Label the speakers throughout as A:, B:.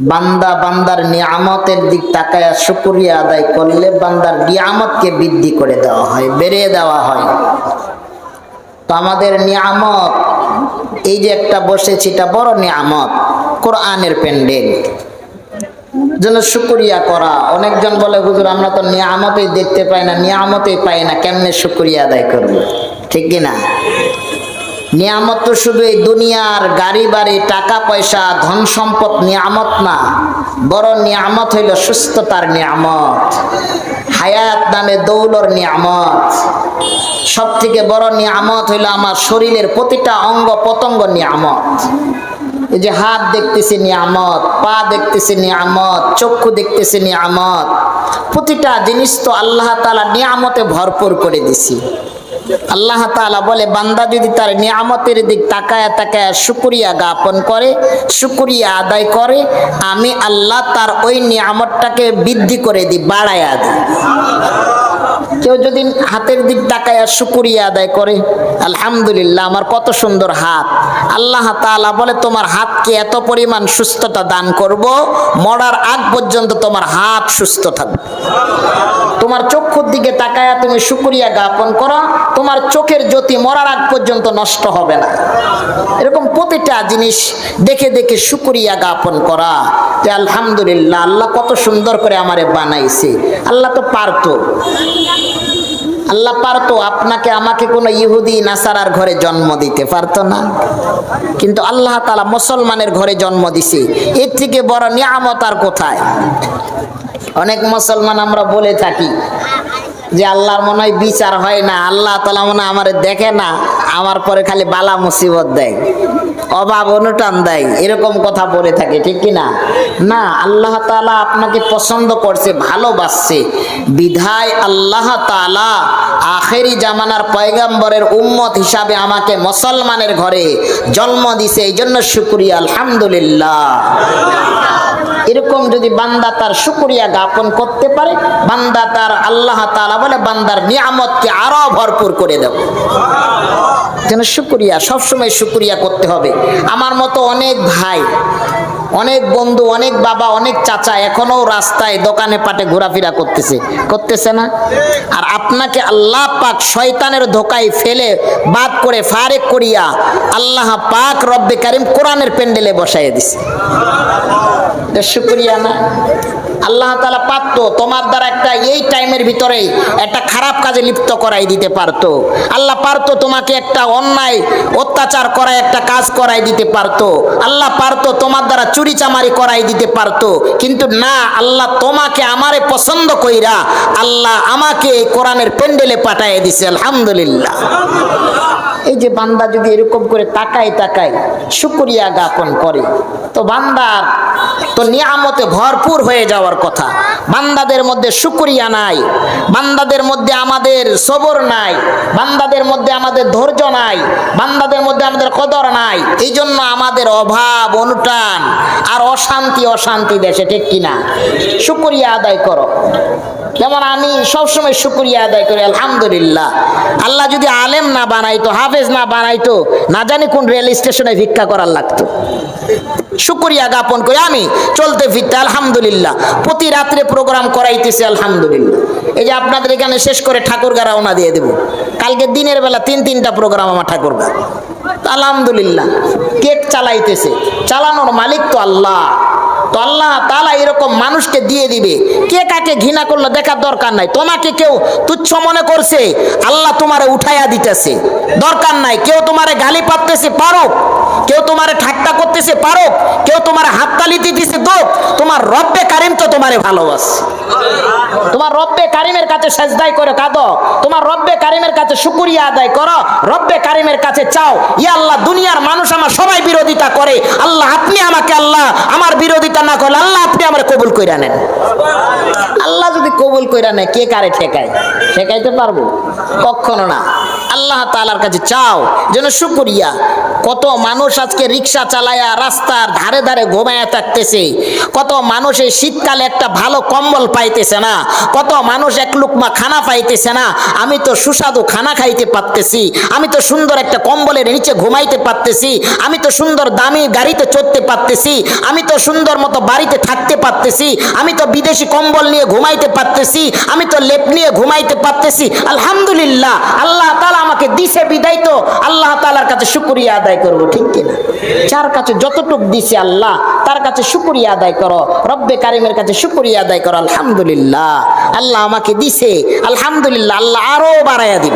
A: বান্দা বান্দার নিয়ামতের দিক তাকায় শুকুরিয়া আদায় করলে বান্দার নিয়ামতকে বৃদ্ধি করে দেওয়া হয়, বেড়ে দেওয়া হয়। তো আমাদের নিয়ামত, এই যে একটা বসেছি, এটা বড় নিয়ামত, কোরআনের প্যান্ডেল। যেন শুকুরিয়া করা। অনেকজন বলে, হুজুর, আমরা তো নিয়ামতেই দেখতে পাই না, নিয়ামতেই পাই না, কেমনে শুকুরিয়া আদায় করব? ঠিক কিনা নিয়ামত তো শুধু এই দুনিয়ার গাড়ি, বাড়ি, টাকা, পয়সা, ধন সম্পদ নিয়ামত না বড় নিয়ামত হইল সুস্থতার নিয়ামত, হায়াত নামে দৌলর নিয়ামত। সব থেকে বড় নিয়ামত হইল আমার শরীরের প্রতিটা অঙ্গ পতঙ্গ নিয়ামত। এই যে হাত দেখতেছি নিয়ামত, পা দেখতেছি নিয়ামত, চক্ষু দেখতেছি নিয়ামত, প্রতিটা জিনিস তো আল্লাহ তালা নিয়ামতে ভরপুর করে দিছি। আল্লাহ তাআলা বলে, বান্দা যদি তার নিয়ামতের দিক তাকায় তাকায় শুকুরিয়া জ্ঞাপন করে, শুকুরিয়া আদায় করে, আমি আল্লাহ তার ওই নিয়ামতটাকে বৃদ্ধি করে দিই বাড়াইয়া দিই। কেউ যদি হাতের দিক তাকায় শুকুরিয়া আদায় করে, আলহামদুলিল্লাহ আমার কত সুন্দর হাত। আল্লাহ তাআলা বলে, তোমার হাতকে এত পরিমাণ সুস্থতা দান করব, মরার আগ পর্যন্ত তোমার হাত সুস্থ থাকবে। তোমার চক্ষুর দিকে তাকায়া তুমি শুকুরিয়া জ্ঞাপন করো, তোমার চোখের জ্যোতি মরার আগ পর্যন্ত নষ্ট হবে না। এরকম প্রতিটা জিনিস দেখে দেখে শুকুরিয়া জ্ঞাপন করা। যে আলহামদুলিল্লাহ, আল্লাহ কত সুন্দর করে আমারে বানাইছে। আল্লাহ তো পারতো। আল্লাহ পারতো, আপনাকে আমাকে কোনো ইহুদি, নাসারার ঘরে জন্ম দিতে পারতো না। কিন্তু আল্লাহ তালা মুসলমানের ঘরে জন্ম দিছে। এর থেকে বড় নিয়ামত আর কোথায়? অনেক মুসলমান আমরা বলে থাকি যে আল্লাহর মনে হয় বিচার হয় না, আল্লাহ তালা মনে আমার দেখে না, আমার পরে খালি বালা মুসিবত দেয়, অভাব অনুটান দেয়, এরকম কথা বলে থাকে, ঠিক কি না? না, আল্লাহ তালা আপনাকে পছন্দ করছে, ভালোবাসছে। বিধায় আল্লাহ তালা আখেরি জামানার পয়গাম্বরের উম্মত হিসাবে আমাকে মুসলমানের ঘরে জন্ম দিছে এই জন্য শুক্রিয়া, আলহামদুলিল্লাহ। এরকম যদি বান্দা তার শুকরিয়া জ্ঞাপন করতে পারে, বান্দা তার আল্লাহ তালা বলে, বান্দার নিয়ামতকে আরও ভরপুর করে দেব। যেন শুকরিয়া, সবসময় শুকরিয়া করতে হবে। আমার মতো অনেক ভাই, অনেক বন্ধু, অনেক বাবা, অনেক চাচা এখনও রাস্তায় দোকানে পাটে ঘোরাফেরা করতেছে। করতেছে না? আর আপনাকে আল্লাহ পাক শয়তানের ধোকায় ফেলে, বাদ করে, ফারেক করিয়া আল্লাহ পাক রব্বে কারিম কোরআনের প্যান্ডেলে বসাইয়ে দিছে। শুক্রিয়া না। আল্লাহ তালা পারত তোমার দ্বারা একটা এই টাইমের ভিতরেই একটা খারাপ কাজে লিপ্ত করাই দিতে পারতো। আল্লাহ পারতো তোমাকে একটা অন্যায়, অত্যাচার করায়, একটা কাজ করাই দিতে পারতো। আল্লাহ পারতো তোমার দ্বারা চুরি চামারি করাই দিতে পারতো। কিন্তু না, আল্লাহ তোমাকে আমারে পছন্দ কইরা আল্লাহ আমাকে এই কোরআনের প্যান্ডেলে পাঠাইয়ে দিছে, আলহামদুলিল্লাহ। এই যে বান্দা যদি এরকম করে তাকায় তাকায়, শুক্রিয়া জ্ঞাপন করে, তো বান্দার তো নিয়ামতে ভরপুর হয়ে যাওয়ার কথা। বান্দাদের মধ্যে শুক্রিয়া নাই। বান্দাদের মধ্যে আমাদের সবর নাই, বান্দাদের মধ্যে আমাদের ধৈর্য নাই, বান্দাদের মধ্যে আমাদের কদর নাই এই জন্য আমাদের অভাব, অনুটান আর অশান্তি অশান্তি দেশে, ঠিক কিনা? শুক্রিয়া আদায় করো। যেমন আমি সবসময় শুক্রিয়া আদায় করি, আলহামদুলিল্লাহ। আল্লাহ যদি আলেম না বানাইতো, হাফেজ না বানাইতো, না জানি কোন রেল স্টেশনে ভিক্ষা করার লাগতো। শুক্রিয়া জ্ঞাপন করি আমি, চলতে ফিরতে, আলহামদুলিল্লাহ। প্রতি রাত্রে প্রোগ্রাম করাইতেছি, আলহামদুলিল্লাহ। এই যে আপনাদের এখানে শেষ করে ঠাকুরগা রওনা দিয়ে দেব। কালকে দিনের বেলা তিন, তিনটা প্রোগ্রাম আমার ঠাকুরগা আলহামদুলিল্লাহ, কেক চালাইতেছে। চালানোর মালিক তো আল্লাহ। তো আল্লাহ তালা এরকম মানুষকে দিয়ে দিবে। কে কাকে ঘৃণা করল দেখার দরকার নাই। তোমাকে কেউ তুচ্ছ মনে করছে, আল্লাহ তোমারে উঠাইয়া দিতেছে। দরকার নাই। কেউ তোমারে গালি পাততেছে, পারুক। কেউ তোমারে ঠাট্টা করতেছে পারুক কেউ তোমার হাততালি দিতেছে দোক, তোমার রব্বে কারিম তো তোমারে ভালোবাসে। তোমার রব্বে কারিমের কাছে সাজদাই করে, কাঁদো। তোমার রব্বে কারিমের কাছে শুকুরিয়া আদায় করো। রব্বে কারিমের কাছে চাও ইয়া আল্লাহ, দুনিয়ার মানুষ আমার সবাই বিরোধিতা করে। আল্লাহ, আপনি আমাকে আল্লাহ, আমার বিরোধিতা না করলে আল্লাহ আপনি আমার কবুল কইরা নেন। আল্লাহ যদি কবুল কইরা নেয়, কে কারে ঠেকায়? ঠেকাইতে পারব? কখনো না। আল্লাহ তালার কাছে চাও, যেন শুকুরিয়া, কত মানুষ আজকে রিক্সা চালায়া রাস্তার ধারে ধারে ঘুমায়া থাকতেছে। কত মানুষ এই শীতকালে একটা ভালো কম্বল পাইতেছে না, কত মানুষ এক লুকমা খানা পাইতেছে না, আমি তো সুস্বাদু খানা খাইতে পারতেছি, আমি তো সুন্দর একটা কম্বলের নিচে ঘুমাইতে পারতেছি, আমি তো সুন্দর দামি গাড়িতে চড়তে পারতেছি, আমি তো সুন্দর মতো বাড়িতে থাকতে পারতেছি, আমি তো বিদেশি কম্বল নিয়ে ঘুমাইতে পারতেছি, আমি তো লেপ নিয়ে ঘুমাইতে পারতেছি। আলহামদুলিল্লাহ, আল্লাহ তালা আমাকে দিছে বিদায় তো, আল্লাহ তালার কাছে শুক্রিয়া আদায় করব, ঠিক কিনা? যার কাছে যতটুক দিছে আল্লাহ, তার কাছে সুপুরিয়া আদায় করো। রব্বে কারিমের কাছে সুপুরিয়া আদায় করো। আলহামদুলিল্লাহ। আল্লাহ আমাকে দিছে। আলহামদুলিল্লাহ, আল্লাহ আরও বাড়াইয়া দিব।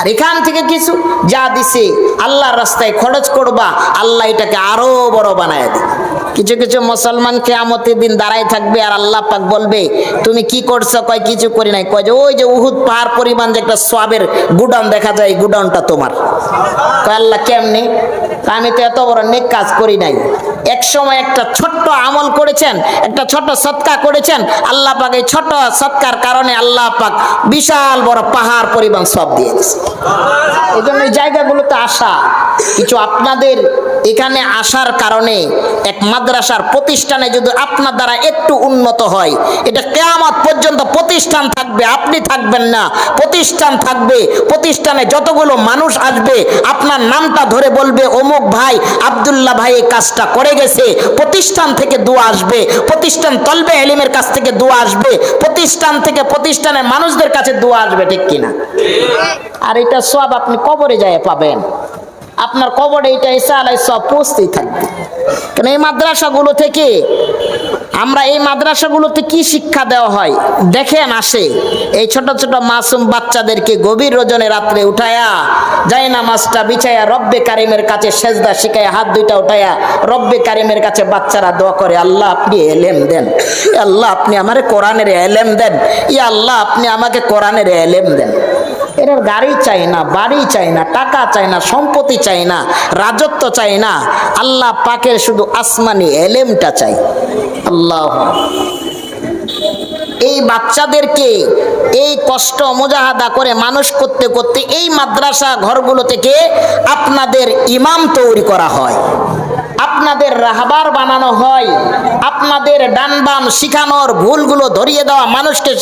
A: আর এখান থেকে কিছু যা দিছে, আল্লাহর রাস্তায় খরচ করবা, আল্লাহ এটাকে আরও বড় বানায় দিবে। কিছু কিছু মুসলমান কেয়ামতের দিন দাঁড়ায় থাকবে আর আল্লাহ পাক বলবে, তুমি কি করছ? কয়, কিছু করি নাই। কয় যে, ওই যে উহুদ পাহাড় পরিমাণ যে একটা সোয়াবের গুডাউন দেখা যায় গুডাউনটা তোমার। কয়, আল্লাহ কেমনি? আমি তো এত বড় নেক কাজ করি নাই। এক সময় একটা ছোট্ট আমল করেছেন, একটা ছোট সৎকা করেছেন, আল্লাহ পাক এই ছোট সৎকার কারণে আল্লাহ পাক বিশাল বড় পাহাড় পরিমাণ সব দিয়ে দিয়েছে। এই জন্য এই জায়গাগুলোতে আসা, কিছু আপনাদের এখানে আসার কারণে এক মাদ্রাসার প্রতিষ্ঠানে যদি আপনার দ্বারা একটু উন্নত হয়, এটা কেয়ামত পর্যন্ত প্রতিষ্ঠান থাকবে, আপনি থাকবেন না। প্রতিষ্ঠান থাকবে, প্রতিষ্ঠানে যতগুলো মানুষ আসবে, আপনার নামটা ধরে বলবে, অমুক ভাই, আব্দুল্লাহ ভাই এই কাজটা করে গেছে, প্রতিষ্ঠান থেকে দোয়া আসবে, প্রতিষ্ঠান তলবে এলিমের কাছ থেকে দোয়া আসবে, প্রতিষ্ঠান থেকে প্রতিষ্ঠানের মানুষদের কাছে দোয়া আসবে, ঠিক কিনা? আর এটা সব আপনি কবরে যায় পাবেন। আপনার কবরে এটা এসে আলাই সব পৌঁছতেই থাকবে। কেন এই মাদ্রাসাগুলো থেকে আমরা এই মাদ্রাসাগুলোতে কি শিক্ষা দেওয়া হয়? দেখেন আসে, এই ছোট ছোট মাসুম বাচ্চাদেরকে গভীর রজনে রাত্রে উঠায়া যায় না মাছটা বিছায়া রব্বে কারিমের কাছে সেজদা শিখায়, হাত দুইটা উঠায়া, রব্বে কারিমের কাছে বাচ্চারা দোয়া করে, আল্লাহ, আপনি এলেম দেন। আল্লাহ, আপনি আমারে কোরআনের এলেম দেন। ই আল্লাহ, আপনি আমাকে কোরআনের এলেম দেন। এর গাড়ি চাই না, বাড়ি চাই না, টাকা চাই না, সম্পত্তি চাই না, রাজত্ব চাই না। আল্লাহ পাকের শুধু আসমানি এলেমটা চাই। আল্লাহ। এই বাচ্চাদেরকে এই কষ্ট মুজাহাদা করে মানুষ করতে করতে এই মাদ্রাসা ঘরগুলো থেকে আপনাদের ইমাম তৈরি করা হয়। আপনাদের রাহবার বানানো হয়, আপনাদের ডান বাম শিখানোর ভুলগুলো ধরিয়ে দেওয়া মানুষকে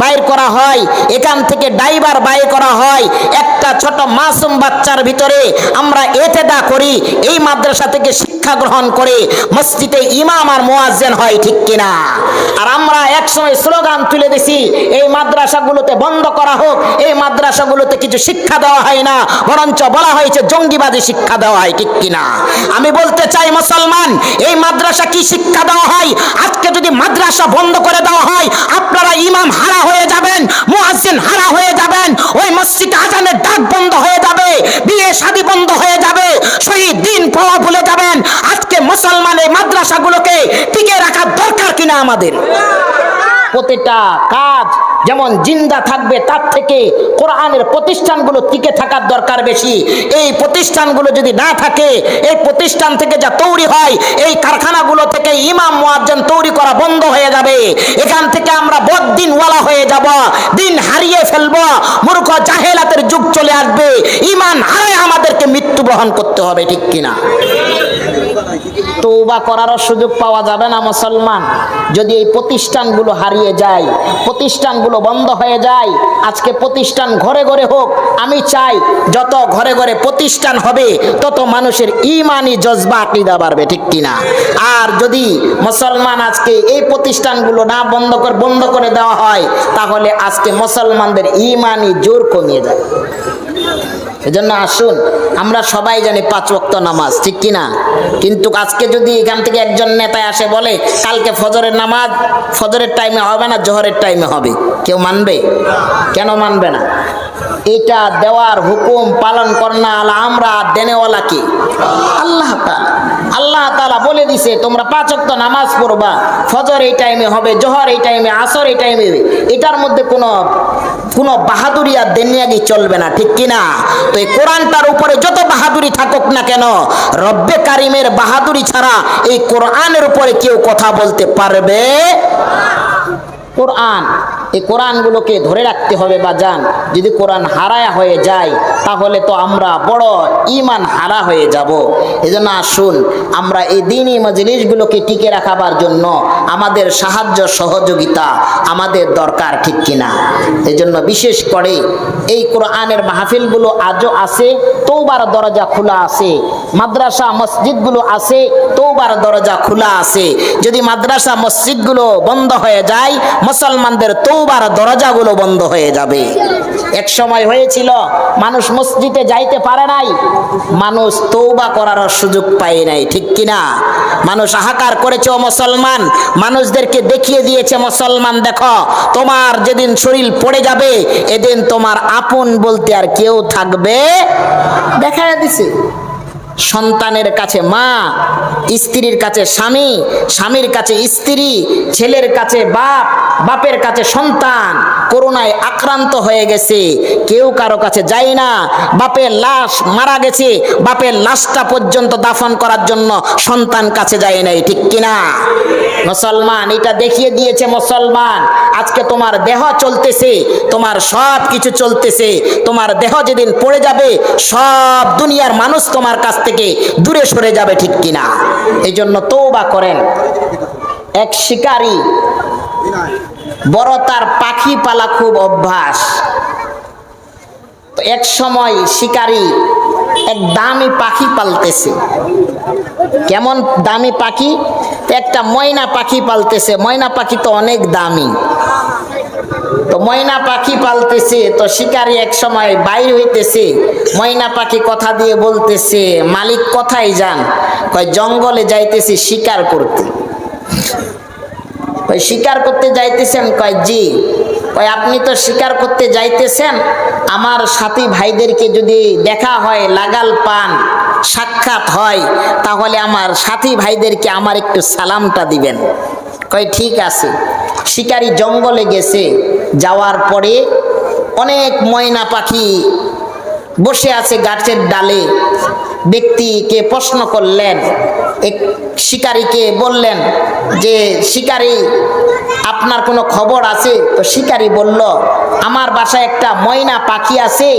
A: বাইর করা হয়, এখান থেকে ড্রাইভার বাইর করা হয়, একটা ছোট মাসুম বাচ্চার ভিতরে আমরা এতেদা করি, এই মাদ্রাসা থেকে শিক্ষা গ্রহণ করে মসজিদে ইমাম আর মোয়াজ্জেন হয়, ঠিক কিনা? আর আমরা একসময় স্লোগান তুলে দিছি, এই মাদ্রাসাগুলোতে বন্ধ করা হোক, এই মাদ্রাসাগুলোতে কিছু শিক্ষা দেওয়া হয় না, বরঞ্চ বলা হয়েছে জঙ্গিবাদী শিক্ষা দেওয়া হয়, ঠিক কিনা? আমি বলতে চাই মুসলমান, এই মাদ্রাসা কি শিক্ষা দেওয়া হয়? আজকে যদি মাদ্রাসা বন্ধ করে দেওয়া হয়, আপনারা ইমাম হারা হয়ে যাবেন, মুয়াজ্জিন হারা হয়ে যাবেন, ওই মসজিদে আজানের ডাক বন্ধ হয়ে যাবে, বিয়ে শাদী বন্ধ হয়ে যাবে, শহীদ দিন পাওয়া ভুলে যাবেন। আজকে মুসলমান এই মাদ্রাসাগুলোকে টিকে রাখার দরকার কিনা আমাদের? প্রতিটা কাজ যেমন জিন্দা থাকবে, তার থেকে কোরআনের প্রতিষ্ঠানগুলো টিকে থাকার দরকার বেশি। এই প্রতিষ্ঠানগুলো যদি না থাকে, এই প্রতিষ্ঠান থেকে যা তৈরি হয়, এই কারখানাগুলো থেকে ইমাম মুয়াজ্জিন তৈরি করা বন্ধ হয়ে যাবে। এখান থেকে আমরা বদিনওয়ালা হয়ে যাব, দিন হারিয়ে ফেলব, মূর্খ জাহেলাতের যুগ চলে আসবে। ইমান হারে আমাদেরকে মৃত্যু বহন করতে হবে, ঠিক কিনা? তৌবা করারও সুযোগ পাওয়া যাবে না মুসলমান। যদি এই প্রতিষ্ঠানগুলো হারিয়ে যায়, প্রতিষ্ঠানগুলো বন্ধ হয়ে যায়, আজকে প্রতিষ্ঠান ঘরে ঘরে হোক, আমি চাই যত ঘরে ঘরে প্রতিষ্ঠান হবে, তত মানুষের ইমানি জজবা আকিদা বাড়বে, ঠিক কিনা? আর যদি মুসলমান আজকে এই প্রতিষ্ঠানগুলো না বন্ধ করে বন্ধ করে দেওয়া হয়, তাহলে আজকে মুসলমানদের ইমানি জোর কমিয়ে যায় এজন্য আসুন, আমরা সবাই জানি পাঁচ ওয়াক্ত নামাজ, ঠিক কি না কিন্তু আজকে যদি এখান থেকে একজন নেতায় আসে বলে, কালকে ফজরের নামাজ, ফজরের টাইমে হবে না, জোহরের টাইমে হবে। কেউ মানবে? কেন মানবে না? এটা দেওয়ার হুকুম পালন করনা আলা আমরা দেনেওয়ালা কি? আল্লাহ আল্লাহ তাআলা বলে দিছে, তোমরা পাঁচ ওয়াক্ত নামাজ পড়বা, ফজর এই টাইমে হবে, জোহর এই টাইমে আসর এই টাইমে এটার মধ্যে কোনো কোনো বাহাদুরি আর দেনিয়াগি চলবে না, ঠিক কিনা? তো এই কোরআনটার উপরে যত বাহাদুরি থাকুক না কেন, রব্বে কারিমের বাহাদুরি ছাড়া এই কোরআনের উপরে কেউ কথা বলতে পারবে? কোরআন। এই কোরআনগুলোকে ধরে রাখতে হবে বা যান যদি কোরআন হারায়া হয়ে যায়, তাহলে তো আমরা বড় ইমান হারা হয়ে যাব। এজন্য আসুন, আমরা এই দিনই মজলিসগুলোকে টিকে রাখাবার জন্য আমাদের সাহায্য সহযোগিতা আমাদের দরকার, ঠিক কিনা? এই জন্য বিশেষ করে এই কোরআনের মাহফিলগুলো আজও আছে তৌবার দরজা খোলা আছে, মাদ্রাসা মসজিদগুলো আছে তৌবার দরজা খোলা আছে। যদি মাদ্রাসা মসজিদগুলো বন্ধ হয়ে যায়, মুসলমানদের তৌবার দরজাগুলো বন্ধ হয়ে যাবে। এক সময় হয়েছিল, মানুষ মসজিদে যাইতে পারে নাই, মানুষ তৌবা করার সুযোগ পায় নাই, ঠিক কিনা? মানুষ হাহাকার করেছে, ও মুসলমান, মানুষদেরকে দেখিয়ে দিয়েছে, মুসলমান, দেখো, তোমার যেদিন শরীর পড়ে যাবে, এদিন তোমার আপন বলতে আর কেউ থাকবে দেখা দিছে। সন্তানের কাছে মা, স্ত্রীর কাছে স্বামী, স্বামীর কাছে স্ত্রী, ছেলের কাছে বাপ, বাপের কাছে সন্তান। করোনায় আক্রান্ত হয়ে গেছে, কেউ কারও কাছে যায় না। বাপের লাশ মারা গেছে, বাপের লাশটা পর্যন্ত দাফন করার জন্য সন্তান কাছে যায় নাই, ঠিক কিনা? মুসলমান, এটা দেখিয়ে দিয়েছে মুসলমান। আজকে তোমার দেহ চলতেছে, তোমার সব কিছু চলতেছে। তোমার দেহ যেদিন পড়ে যাবে, সব দুনিয়ার মানুষ তোমার কাছ থেকে দূরে সরে যাবে, ঠিক কিনা? এই জন্য তৌবা করেন। এক শিকারী, বড় তার পাখি পালা খুব অভ্যাস। এক সময় শিকারী এক দামি পাখি পালতেছে। কেমন দামি পাখি? একটা ময়না পাখি পালতেছে। ময়না পাখি তো অনেক দামি। তো ময়না পাখি পালতেছে, তো শিকারী এক সময় বাইর হইতেছে। ময়না পাখি কথা দিয়ে বলতেছে, মালিক, কোথায় যান? কয়, জঙ্গলে যাইতেছি শিকার করতে। শিকার করতে যাইতেছেন? কয়, জি। কয় আপনি তো শিকার করতে যাইতেছেন, আমার সাথী ভাইদেরকে যদি দেখা হয়, লাগাল পান, সাক্ষাৎ হয়, তাহলে আমার সাথী ভাইদেরকে আমার একটু সালামটা দিবেন। কয়, ঠিক আছে। শিকারি জঙ্গলে গেছে, যাওয়ার পরে অনেক ময়না পাখি বসে আছে গাছের ডালে। ব্যক্তিকে প্রশ্ন করলেন, এক শিকারীকে বললেন যে, শিকারী আপনার কোনো খবর আছে? তো শিকারি বলল, আমার বাসায় একটা ময়না পাখি আছে।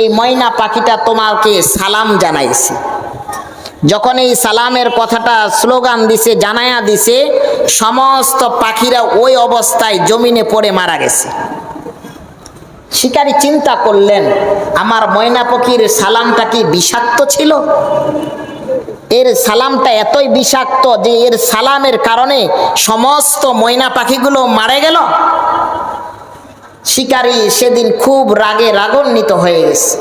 A: এই ময়না পাখিটা তোমাকে সালাম জানাইছে। যখন এই সালামের কথাটা স্লোগান দিছে, জানায়া দিছে, সমস্ত পাখিরা ওই অবস্থায় জমিনে পড়ে মারা গেছে। শিকারী চিন্তা করলেন, আমার ময়না পাখির সালামটা কি বিষাক্ত ছিল? এর সালামটা এতই বিষাক্ত যে এর সালামের কারণে সমস্ত ময়না পাখিগুলো মারা গেল। শিকারী সেদিন খুব রাগে রাগান্বিত হয়ে গেছে।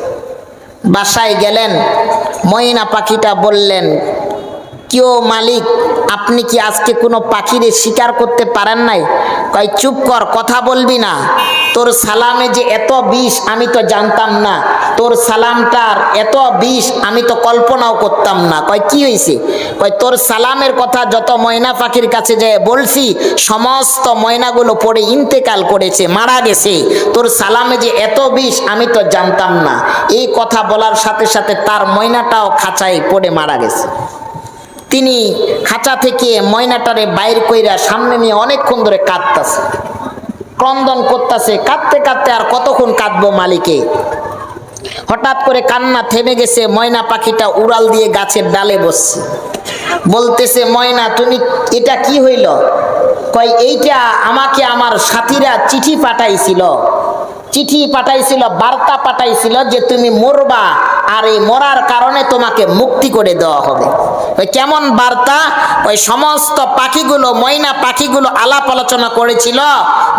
A: বাসায় গেলেন, ময়না পাখিটা বললেন কেউ মালিক, আপনি কি আজকে কোনো পাখিরে শিকার করতে পারেন নাই? কয়, চুপ কর, কথা বলবি না। তোর সালামে যে এত বিষ আমি তো জানতাম না। তোর সালামটার এত বিষ আমি তো কল্পনাও করতাম না। কয়, কি হয়েছে কয়, তোর সালামের কথা যত ময়না পাখির কাছে যে বলছি, সমস্ত ময়নাগুলো পড়ে ইন্তেকাল করেছে, মারা গেছে। তোর সালামে যে এত বিষ আমি তো জানতাম না। এই কথা বলার সাথে সাথে তার ময়নাটাও খাঁচায় পড়ে মারা গেছে। তিনি খাঁচা থেকে ময়নাটারে বাইর কইরা সামনে নিয়ে অনেকক্ষণ ধরে কাঁদতাছে। ক্রন্দন করতেছে, কাঁদতে কাঁদতে আর কতক্ষণ কাঁদবো মালিকে? হঠাৎ করে কান্না থেমে গেছে, ময়না পাখিটা উড়াল দিয়ে গাছের ডালে বসছে। বলতেছে, ময়না, তুমি এটা কি হইল? কয়, এইটা আমাকে আমার সাথীরা চিঠি পাঠাইছিল। চিঠি পাঠাইছিল, বার্তা পাঠাইছিল যে তুমি মরবা আর এই মরার কারণে তোমাকে মুক্তি করে দেওয়া হবে। ওই কেমন বার্তা? ওই সমস্ত পাখিগুলো, ময়না পাখিগুলো আলাপ আলোচনা করেছিল,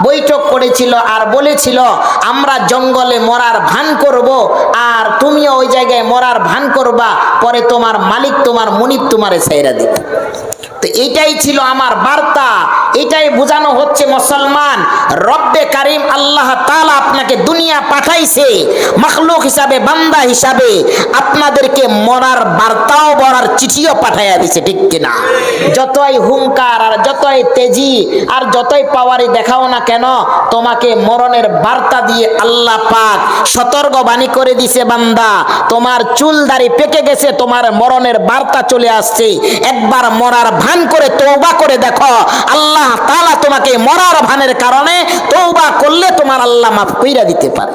A: বৈঠক করেছিল আর বলেছিল, আমরা জঙ্গলে মরার ভান করব আর তুমিও ওই জায়গায় মরার ভান করবা, পরে তোমার মালিক তোমার মনিব তোমারে ছাইরা দিবে। তো এইটাই ছিল আমার বার্তা। এটাই বোঝানো হচ্ছে মুসলমান। রব্বে কারিম আল্লাহ তাআলা আপনাকে দুনিয়া পাঠাইছে, মখলুক হিসাবে, বান্দা হিসাবে। আপনাদেরকে মরার বার্তাও বলার চিঠিও পাঠাইয়া দিছে, ঠিক কিনা? যতই হুঙ্কার আর যতই তেজি আর যতই পাওয়ারি দেখাও না কেন, তোমাকে মরণের বার্তা দিয়ে আল্লাহ পাক সতর্ক বাণী করে দিছে, বান্দা। তোমার চুল দাড়ি পেকে গেছে, তোমার মরণের বার্তা চলে আসছে। একবার মরার ভান করে, তওবা করে দেখো, আল্লাহ তাআলা তোমাকে মরার ভানের কারণে তৌবা করলে তোমার আল্লাহ মাফ কইরা দিতে পারে।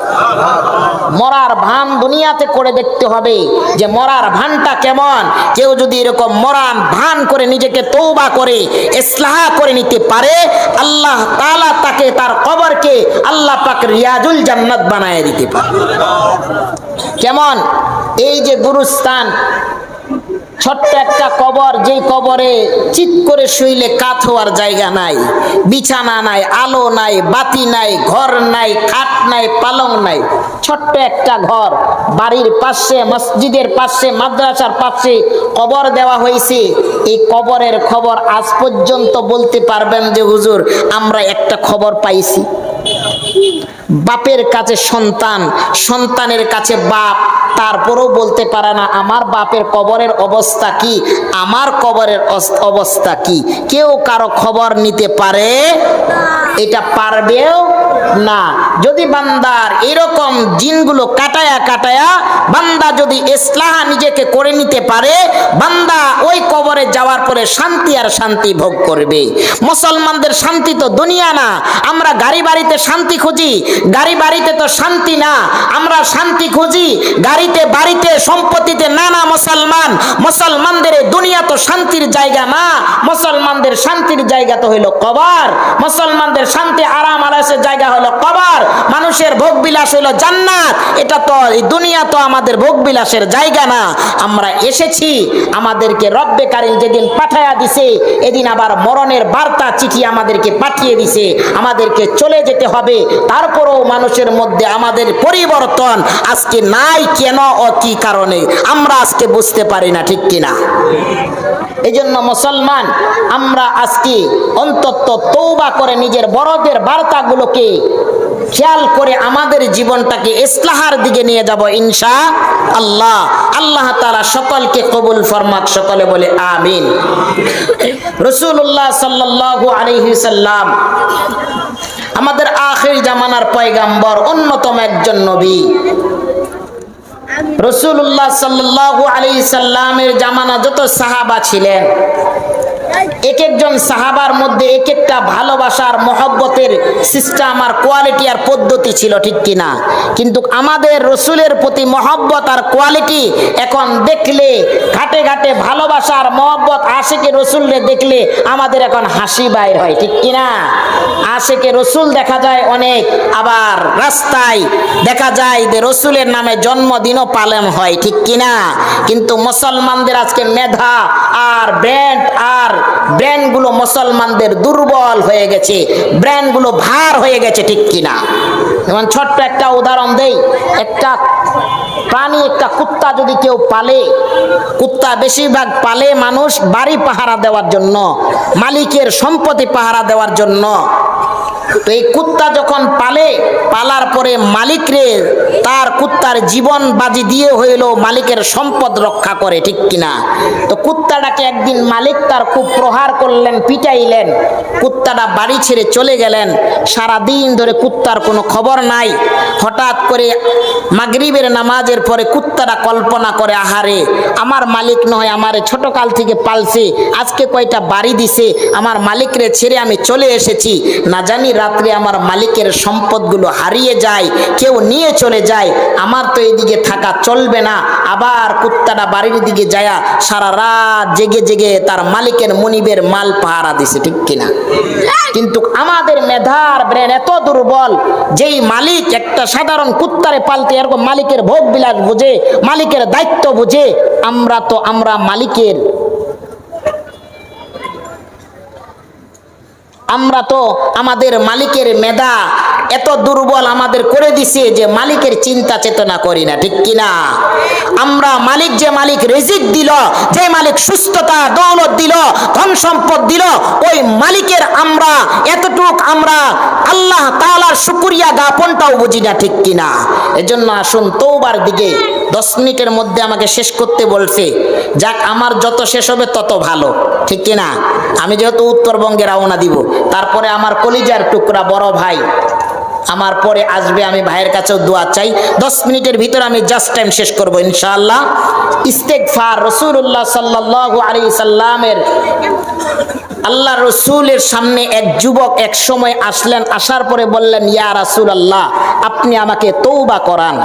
A: মরার ভান দুনিয়াতে করে দেখতে হবে যে মরার ভানটা কেমন। কেউ যদি এরকম মরার ভান করে নিজেকে তৌবা করে, ইসলাহ করে নিতে পারে, আল্লাহ তাআলা তাকে তার কবরকে আল্লাহ পাক রিয়াজুল জান্নাত বানায় দিতে পারে। কেমন? এই যে গুরুস্থান ছোট্ট একটা কবর, যেই কবরে চিৎ করে শুইলে কাত হওয়ার জায়গা নাই, বিছানা নাই, আলো নাই, বাতি নাই, ঘর নাই, খাট নাই, পালং নাই। ছোট্ট একটা ঘর, বাড়ির পাশে, মসজিদের পাশে, মাদ্রাসার পাশে কবর দেওয়া হয়েছে। এই কবরের খবর আজ পর্যন্ত বলতে পারবেন যে, হুজুর, আমরা একটা খবর পাইছি। বাপের কাছে সন্তান, সন্তানের কাছে বাপ, তারপরেও বলতে পারে না, আমার বাপের কবরের অবস্থা কি? আমার কবরের অবস্থা কি? কেউ কারও খবর নিতে পারে, এটা পারবেও না। যদি বান্দার এরকম জিনগুলো কাটায়া কাটায়া বান্দা যদি ইসলাহ নিজেকে করে নিতে পারে, বান্দা ওই কবরে যাওয়ার পরে শান্তি আর শান্তি ভোগ করবে। মুসলমানদের শান্তি তো দুনিয়া না। আমরা গাড়ি বাড়িতে শান্তি খুঁজি, গাড়ি বাড়িতে তো শান্তি না। আমরা শান্তি খুঁজি, গাড়িতে বাড়িতে সম্পত্তিতে না না মুসলমান। মুসলমানদের দুনিয়া তো শান্তির জায়গা না। মুসলমানদের শান্তির জায়গা তো হইল কবর। মুসলমানদের শান্তি আরাম আলাসের জায়গা হলো কবর। মানুষের ভোগ বিলাস হলো জান্নাত। এটা তো এই দুনিয়া তো আমাদের ভোগ বিলাসের জায়গা না। আমরা এসেছি, আমাদেরকে রব্বে কারিম যেদিন পাঠায়া দিছে, এদিন আবার মরণের বার্তা, চিঠি আমাদেরকে পাঠিয়ে দিছে। আমাদেরকে চলে যেতে হবে। তারপরেও মানুষের মধ্যে আমাদের পরিবর্তন আজকে নাই, কেন ও কি কারণে? আমরা আজকে বুঝতে পারি না, ঠিক কিনা? এই জন্য মুসলমান, আমরা আজকে অন্তত তৌবা করে নিজের বড়দের বার্তাগুলোকে খেয়াল করে আমাদের জীবনটাকে ইসলাহার দিকে নিয়ে যাব ইনশা আল্লাহ। আল্লাহ তাআলা সকলকে কবুল ফরমাক, সকলে বলে আমিন। রসুল্লাহ সাল্লাল্লাহু আলাইহি সাল্লাম আমাদের আখির জামানার পয়গাম্বর অন্যতম একজন নবী। রসুল্লাহ সাল্লাহ আলি সাল্লামের জামানা যত সাহাবা ছিলেন এক একজন সাহাবার মধ্যে এক একটা ভালোবাসার, মহব্বতের সিস্টেম আর কোয়ালিটি আর পদ্ধতি ছিল ঠিক কিনা? কিন্তু আমাদের রসুলের প্রতি মহব্বত আর কোয়ালিটি এখন দেখলে, ঘাটে ঘাটে ভালোবাসার মহব্বত আশেকে রসুলরে দেখলে আমাদের এখন হাসি বাইর হয়, ঠিক কিনা? আশেকে রসুল দেখা যায় অনেক, আবার রাস্তায় দেখা যায় যে রসুলের নামে জন্মদিনও পালন হয়, ঠিক কিনা? কিন্তু মুসলমানদের আজকে মেধা আর ব্র্যান্ড আর ব্র্যান্ডগুলো মুসলমানদের দুর্বল হয়ে গেছে, ব্র্যান্ডগুলো ভার হয়ে গেছে, ঠিক কিনা? যেমন ছোট্ট একটা উদাহরণ দেই, একটা প্রাণী, একটা কুত্তা যদি কেউ পালে, কুত্তা বেশিরভাগ পালে মানুষ বাড়ি পাহারা দেওয়ার জন্য, মালিকের সম্পত্তি পাহারা দেওয়ার জন্য তো এই কুত্তা যখন পালে, পালার পরে মালিকরে তার কুত্তার জীবন বাজি দিয়ে হইল মালিকের সম্পদ রক্ষা করে, ঠিক কিনা? তো কুত্তাটাকে একদিন মালিক তার খুব প্রহার করলেন, পিটাইলেন। কুত্তাটা বাড়ি ছেড়ে চলে গেলেন। সারা দিন ধরে কুত্তার কোনো খবর নাই। হঠাৎ করে মাগরিবের নামাজের পরে কুত্তাটা কল্পনা করে, আহারে, আমার মালিক নয়, আমার ছোট কাল থেকে পালছে, আজকে কয়টা বাড়ি দিছে, আমার মালিকরে ছেড়ে আমি চলে এসেছি। না জানি রাত্রে আমার মালিকের সম্পদগুলো হারিয়ে যায়, কেউ নিয়ে চলে যায়, আমার তো এদিকে থাকা চলবে না। আবার কুত্তাটা বাড়ির দিকে যায়া সারা রাত জেগে জেগে তার মালিকের মনিবের মাল পাহারা দিছে, ঠিক কিনা? কিন্তু আমাদের মেধার ব্রেন এত দুর্বল, যেই মালিক একটা সাধারণ কুত্তারে পালতে এরকম মালিকের ভোগ বিলাস বুঝে, মালিকের দায়িত্ব বুঝে, আমরা তো আমরা মালিকের আমরা তো আমাদের মালিকের মেধা এত দুর্বল আমাদের করে দিছে যে মালিকের চিন্তা চেতনা করি না, ঠিক কিনা? আমরা মালিক যে মালিক রেজিক দিল, যে মালিক সুস্থতা, দৌলত দিল, ধন সম্পদ দিল, ওই মালিকের আমরা, এতটুক আমরা আল্লাহ তাআলার শুকুরিয়া জ্ঞাপনটাও বুঝি না, ঠিক কিনা? এজন্য আসুন তৌবার দিকে দশ মিনিটের মধ্যে আমাকে শেষ করতে বলছে, যাক, আমার যত শেষ হবে তত ভালো। ঠিক কিনা? আমি যেহেতু উত্তরবঙ্গে রওনা দিব, তারপরে আমার কলিজার টুকরা বড় ভাই, আমার পরে আসবে, আমি ভাইয়ের কাছেও দোয়া চাই। দশ মিনিটের ভিতরে আমি জাস্ট টাইম শেষ করব, ইনশাআল্লাহ। ইস্তেকফার রসুল্লাহ সাল্লাহ আলী সাল্লামের আল্লাহ রসুলের সামনে এক যুবক এক সময় আসলেন, আসার পরে বললেন, ইয়া রাসুল আল্লাহ আপনি আমাকে তৌবা করান।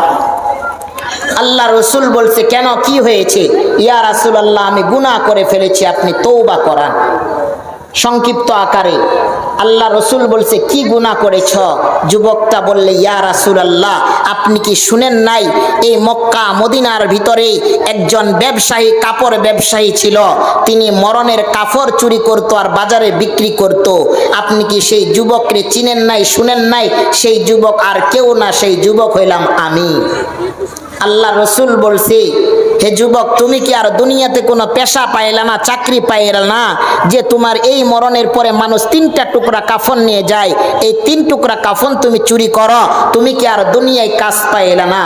A: আল্লাহ রসুল বলছে, কেন? কি হয়েছে? ইয়া রাসুল আল্লাহ আমি গুনাহ করে ফেলেছি, আপনি তৌবা করান। সংক্ষিপ্ত আকারে আল্লাহ রসুল বলছে, কি গুনাহ করেছ? যুবকটা বললে, ইয়া রাসুল আল্লাহ আপনি কি শুনেন নাই? এই মক্কা, মদিনার ভিতরে একজন ব্যবসায়ী, কাপড় ব্যবসায়ী ছিল। তিনি মরণের কাপড় চুরি করত আর বাজারে বিক্রি করত। আপনি কি সেই যুবককে চিনেন নাই, শুনেন নাই? সেই যুবক আর কেউ না, সেই যুবক হইলাম আমি। আল্লাহ রসুল বলছে, হে যুবক, তুমি কি আর দুনিয়াতে কোনো পেশা পাইলা না, চাকরি পাইলা না, যে তোমার এই মরণের পরে মানুষ তিনটা টুকরা কাফন নিয়ে যায়? এই তিন টুকরা কাফন তুমি চুরি করো, তুমি কি আর দুনিয়ায় কাজ পাইলা না?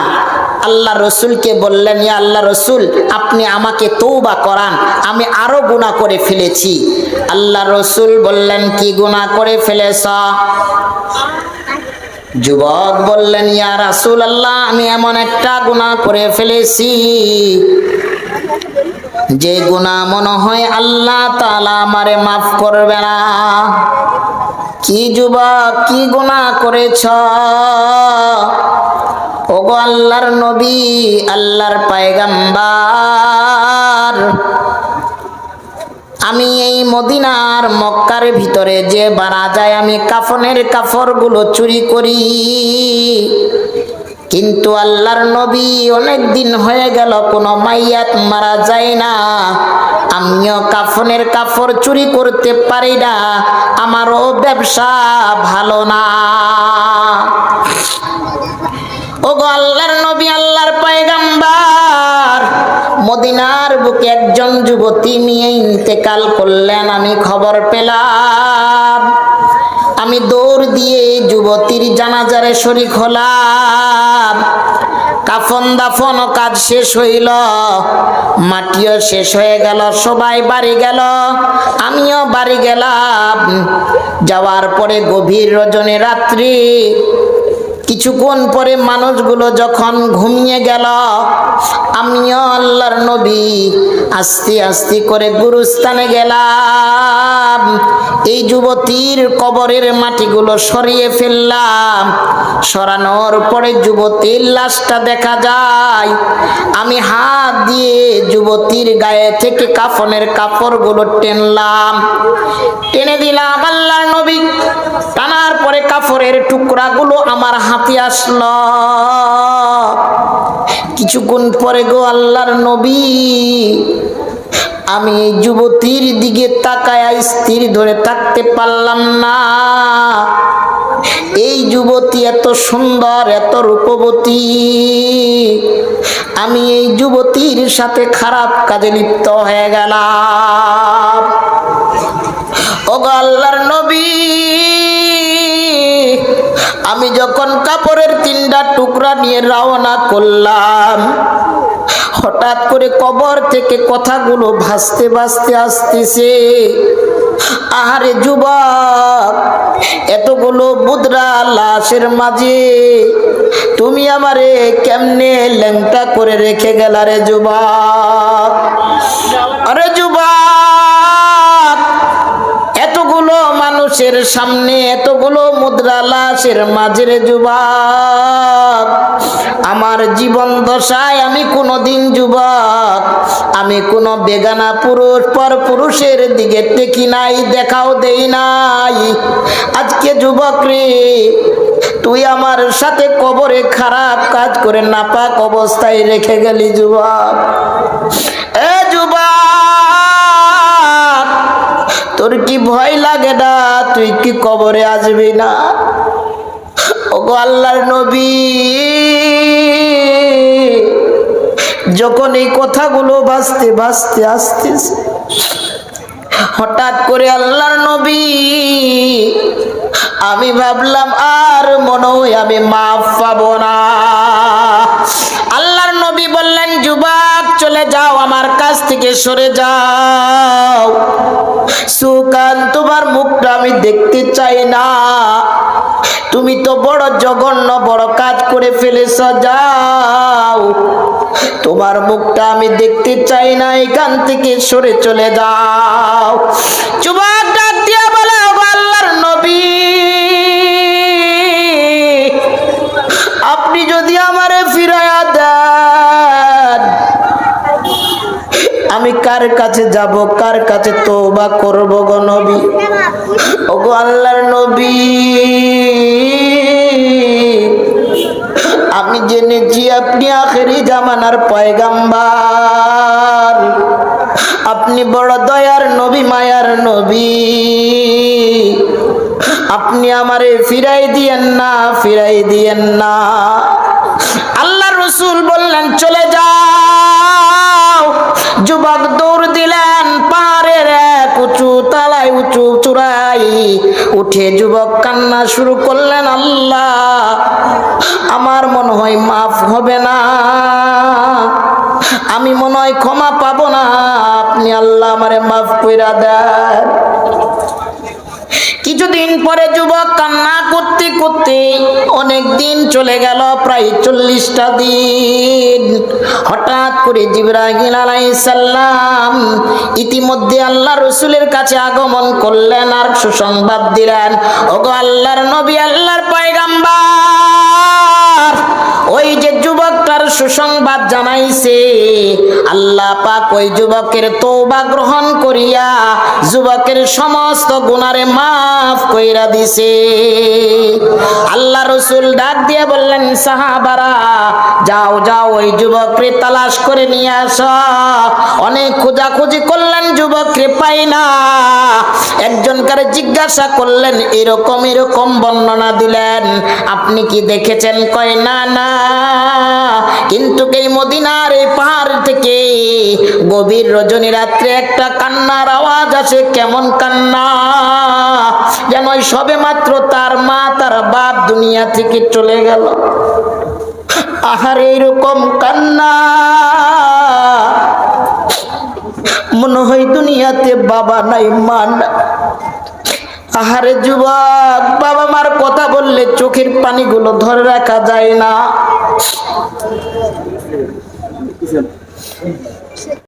A: আল্লাহ রসুলকে বললেন, ইয়া আল্লাহ রসুল, আপনি আমাকে তৌবা করান, আমি আরও গুণা করে ফেলেছি। আল্লাহ রসুল বললেন, কি গুণা করে ফেলেছ? যুবক বললেন, ইয়া রাসূল আল্লাহ আমি এমন একটা গুনাহ করে ফেলেছি যে গুনাহ মনে হয় আল্লাহ তালা আমারে মাফ করবে না। কি যুবক, কি গুনাহ করেছ? ও ওগো আল্লাহর নবী, আল্লাহর পায়গাম্বার আমি এই মদিনার মক্কার ভিতরে যে বানা যায়, আমি কাফনের কাফরগুলো চুরি করি। কিন্তু আল্লাহর নবী অনেক দিন হয়ে গেল, কোনো মাইয়াত মারা যায় না। আমিও কাফনের কাফর চুরি করতে পারি না, আমারও ব্যবসা ভালো না। ওগো আল্লাহর নবী মদিনার বুকে একজন যুবতী নিয়ে ইন্তেকাল করলেন, আমি খবর পেলাম। আমি দৌড় দিয়ে যুবতীর জানাজারে শরিক হলাম। কাফন দাফন কাজ শেষ হইল, মাটিও শেষ হয়ে গেল, সবাই বাড়ি গেল। আমিও বাড়ি গেলাম। যাওয়ার পরে গভীর রজনী রাত্রি কিছুক্ষণ পরে মানুষগুলো যখন ঘুমিয়ে গেল, আমিও আল্লাহর নবী আস্তে আস্তে করে গুরুস্থানে গেলাম। এই যুবতীর কবরের মাটিগুলো সরিয়ে ফেললাম। সরানোর পরে যুবতীর লাশটা দেখা যায়। আমি হাত দিয়ে যুবতীর গায়ে থেকে কাফনের কাপড়গুলো টেনলাম। টেনে দিলাম, আল্লাহর নবী, টানার পরে কাপড়ের টুকরাগুলো আমার হাতে আসলো। কিছুক্ষণ পরে গো আল্লাহর নবী, আমি এই যুবতীর দিকে তাকায় স্থির ধরে থাকতে পারলাম না। এই যুবতী এত সুন্দর, এত রূপবতী। আমি এই যুবতীর সাথে খারাপ কাজে লিপ্ত হয়ে গেলাম। যখন কাপড়ের তিনটা টুকরা নিয়ে রওনা করলাম, হঠাৎ করে কবর থেকে কথাগুলো ভাসতে ভাসতে আসতেছে। আহারে যুবক, এতগুলো মুদ্রা লাশের মাঝে তুমি আমারে কেমনে ল্যাংটা করে রেখে গেলা রে যুবক? মানুষের সামনে এতগুলো মুদ্রা লাশের মাঝের যুবক, আমার জীবন দশায় আমি কোনোদিন যুবক, আমি কোনো বেগানা পুরুষ, পর পুরুষের দিকে দেখি নাই, দেখাও দেই নাই। আজকে যুবক রে, তুই আমার সাথে কবরে খারাপ কাজ করে নাপাক অবস্থায় রেখে গেলি যুবক। এ যুবক! তোর কি ভয় লাগে না? তুই কি কবরে আসবি না? ওগো আল্লাহর নবী, যখন এই কথাগুলো বাঁচতে ভাসতে আসতেছে, হঠাৎ করে আল্লাহর নবী, আমি ভাবলাম, আর মনে হয় আমি মাফ পাবো না। চলে যাও, আমার কাছ থেকে সরে যাও। সুকান তোমার মুখটা আমি দেখতে চাই না। তুমি তো বড় জঘন্য, বড় কাজ করে ফেলেছ, যাও। তোমার মুখটা আমি দেখতে চাই না, এখান থেকে সরে চলে যাও। যুবক কার কাছে যাব? কার কাছে তওবা করব গো নবী? ওগো আল্লাহর নবী, আমি জেনেছি আপনি আখেরি জামানার পয়গাম্বার। আপনি বড় দয়ার নবী, মায়ার নবী। আপনি আমারে ফিরাই দিয়েন না, ফিরাই দিয়েন না। আল্লাহ রসুল বললেন, চলে যাও যুবক দৌড় দিলেন, পাহাড়ের এক উঁচু তালায় উঁচু চূড়াই উঠে যুবক কান্না শুরু করলেন, আল্লাহ, আমার মনে হয় মাফ হবে না। আমি মনে হয় ক্ষমা পাবো না। আপনি আল্লাহ আমারে মাফ কইরা দেন। কিছুদিন পরে যুবক কান্না করতে করতে অনেক দিন চলে গেল প্রায় চল্লিশটা দিন। হঠাৎ করে জিব্রাহিম আলাইসাল্লাম ইতিমধ্যে আল্লাহ রসুলের কাছে আগমন করলেন আর সুসংবাদ দিলেন। ওগো আল্লাহর নবী, আল্লাহর পয়গাম্বার। সুসংবাদ জানাইছে। আল্লাহ পাক ওই যুবকের তৌবা গ্রহণ করিয়া যুবকের সমস্ত গুনারে মাফ কইরা দিছে। আল্লাহ রসুল ডাক দিয়ে বললেন, সাহাবারা, যাও যাও, ওই যুবককে তালাশ করে নিয়ে আস। অনেক খোঁজাখুঁজি করলেন, যুবককে পাই না। একজনকারে জিজ্ঞাসা করলেন, এরকম এরকম বর্ণনা দিলেন। আপনি কি দেখেছেন? কয়, না না। কিন্তু এই মদিনার এই পাহাড় থেকে গভীর রজনী রাত্রে একটা কান্নার আওয়াজ আসে, কেমন কান্না? যেন সবে মাত্র তার মা, তার বাপ দুনিয়া থেকে চলে গেল। আহার এইরকম কান্না। মনে হয় দুনিয়াতে বাবা নাই, মা নাই। আহারে যুবক, বাবা মার কথা বললে চোখের পানিগুলো ধরে রাখা যায় না। 嗯